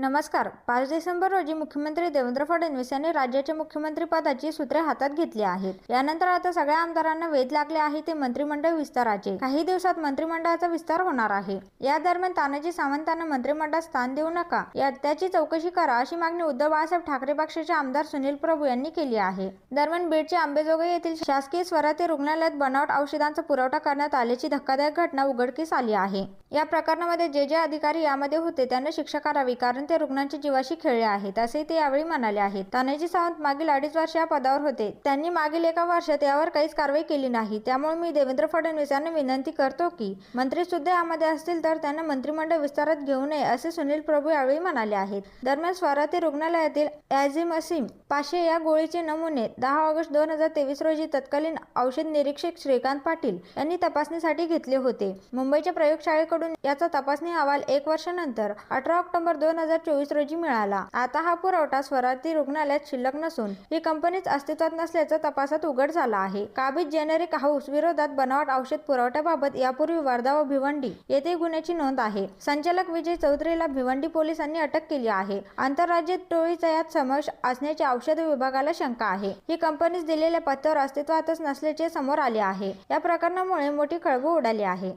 नमस्कार. पाच डिसेंबर रोजी मुख्यमंत्री देवेंद्र फडणवीस यांनी राज्याच्या मुख्यमंत्रीपदाची सूत्रे हातात घेतली आहेत. यानंतर आता सगळ्या आमदारांना वेध लागले आहे ते मंत्रिमंडळ विस्ताराचे. काही दिवसात मंत्रिमंडळाचा विस्तार होणार आहे. या दरम्यान तानाजी सावंतांना मंत्रिमंडळात स्थान देऊ नका. या त्याची चौकशी करा अशी मागणी उद्धव बाळासाहेब ठाकरे पक्षाचे आमदार सुनील प्रभू यांनी केली आहे. दरम्यान बीडचे आंबेजोगाई येथील शासकीय स्वराती रुग्णालयात बनावट औषधांचा पुरवठा करण्यात आल्याची धक्कादायक घटना उघडकीस आली आहे. या प्रकरणामध्ये जे जे अधिकारी यामध्ये होते त्यांना शिक्षा करावी कारण ते रुग्णांच्या जीवाशी खेळले आहेत असे ते यावेळी म्हणाले आहेत. तानाजी सावंत मागील अडीच वर्ष या पदावर होते. त्यांनी मागील एका वर्षात यावर काहीच कारवाई केली नाही. त्यामुळे मी देवेंद्र फडणवीस यांना विनंती करतो की मंत्री सुद्धा यामध्ये असतील तर त्यांना मंत्रिमंडळ विस्तारात घेऊ नये असे सुनील प्रभू यावेळी म्हणाले आहेत. दरम्यान स्वराती रुग्णालयातील ॲझिमसिम पाचशे या गोळीचे नमुने दहा ऑगस्ट दोन हजार तेवीस रोजी तत्कालीन औषध निरीक्षक श्रीकांत पाटील यांनी तपासणीसाठी घेतले होते. मुंबईच्या प्रयोगशाळेकडून याचा तपासणी अहवाल एक वर्षानंतर अठरा ऑक्टोबर दोन हजार चोवीस रोजी मिळाला. आता हा पुरवठा स्वराती रुग्णालयात शिल्लक नसून ही कंपनीच अस्तित्वात नसल्याचा तपासात उघड झाला आहे. काबीज जेनेरिक हाऊस विरोधात बनावट औषध पुरवठ्याबाबत यापूर्वी वर्धा व भिवंडी येथे गुन्ह्याची नोंद आहे. संचालक विजय चौधरीला भिवंडी पोलिसांनी अटक केली आहे. आंतरराज्य टोळीचा यात समावेश असण्याची औषध विभागाला शंका आहे. ही कंपनीच दिलेल्या पत्त्यावर अस्तित्वातच नसल्याचे समोर आले आहे. या प्रकरणामुळे मोठी खळबळ उडाली आहे.